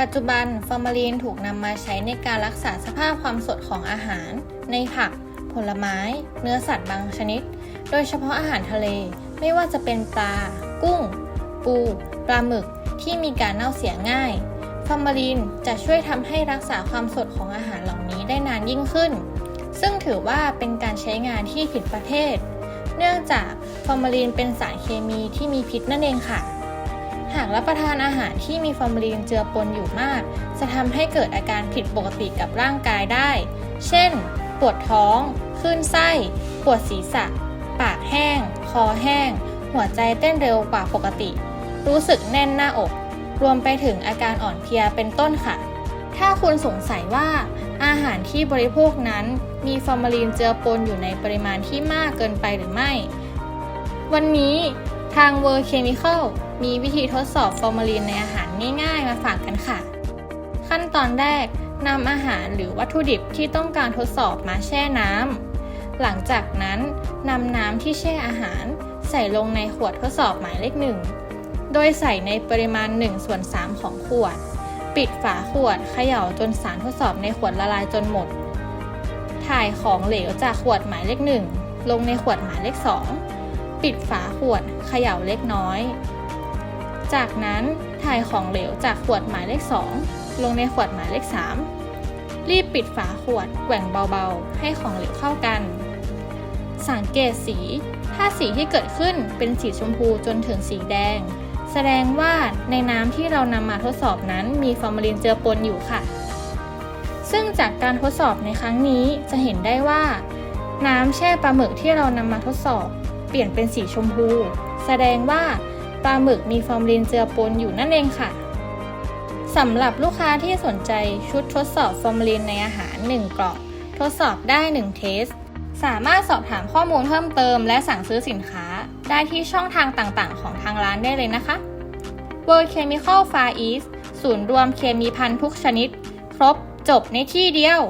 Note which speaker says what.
Speaker 1: ปัจจุบันฟอร์มาลีนถูกนำมาใช้ในการรักษาสภาพความสดของอาหาร ในผัก ผลไม้ เนื้อสัตว์บางชนิด โดยเฉพาะอาหารทะเล ไม่ว่าจะเป็นปลา กุ้ง ปู ปลาหมึก ที่มีการเน่าเสียง่ายฟอร์มาลีนจะช่วยทำให้รักษาความสดของอาหารเหล่านี้ได้นานยิ่งขึ้น ซึ่งถือว่าเป็นการใช้งานที่ผิดประเภท เนื่องจากฟอร์มาลีนเป็นสารเคมีที่มีพิษนั่นเองค่ะ หากรับประทานอาหารที่มีฟอร์มาลีนเจือปนอยู่มาก จะทำให้เกิดอาการผิดปกติกับร่างกายได้ เช่น ปวดท้อง คลื่นไส้ ปวดศีรษะ ปากแห้ง คอแห้ง หัวใจเต้นเร็วกว่าปกติ รู้สึกแน่นหน้าอก รวมไปถึงอาการอ่อนเพลียเป็นต้นค่ะ ถ้าคุณสงสัยว่า อาหารที่บริโภคนั้น มีฟอร์มาลีนเจือปนอยู่ในปริมาณที่มากเกินไปหรือไม่ วันนี้ทาง World Chemical มีวิธีทดสอบฟอร์มาลีนในอาหารง่ายๆ มาฝากกันค่ะ ขั้นตอนแรกนำอาหารหรือวัตถุดิบที่ต้องการทดสอบมาแช่น้ำหลังจากนั้นนำน้ำที่แช่อาหาร ใส่ลงในขวดทดสอบหมายเลขหนึ่งโดยใส่ในปริมาณ1ส่วน3ของขวด ปิดฝาขวดเขย่าจนสารทดสอบในขวดละลายจนหมด ถ่ายของเหลวจากขวดหมายเลขหนึ่งลงในขวดหมายเลขสองปิดฝาขวดเขย่าเล็กน้อย จากนั้นถ่ายของเหลวจากขวดหมายเลข2ลงในขวดหมายเลข3รีบปิดฝาขวดแหว่งเบาๆ ให้ของเหลวเข้ากัน สังเกตสี ถ้าสีที่เกิดขึ้นเป็นสีชมพูจนถึงสีแดง แสดงว่าในน้ำที่เรานำมาทดสอบนั้นมีฟอร์มาลินเจือปนอยู่ค่ะ ซึ่งจากการทดสอบในครั้งนี้จะเห็นได้ว่า น้ำแช่ปลาหมึกที่เรานำมาทดสอบ เปลี่ยนเป็นสีชมพู แสดงว่าปลาหมึกมีฟอร์มาลินเจือปนอยู่นั่นเองค่ะสำหรับลูกค้าที่สนใจชุดทดสอบฟอร์มาลินในอาหาร 1 กล่องทดสอบได้ 1 เทส สามารถสอบถามข้อมูลเพิ่มเติมและสั่งซื้อสินค้าได้ที่ช่องทางต่างๆ ของทางร้านได้เลยนะคะ World Chemical Far East ศูนย์รวมเคมีพันทุกชนิด ครบจบในที่เดียว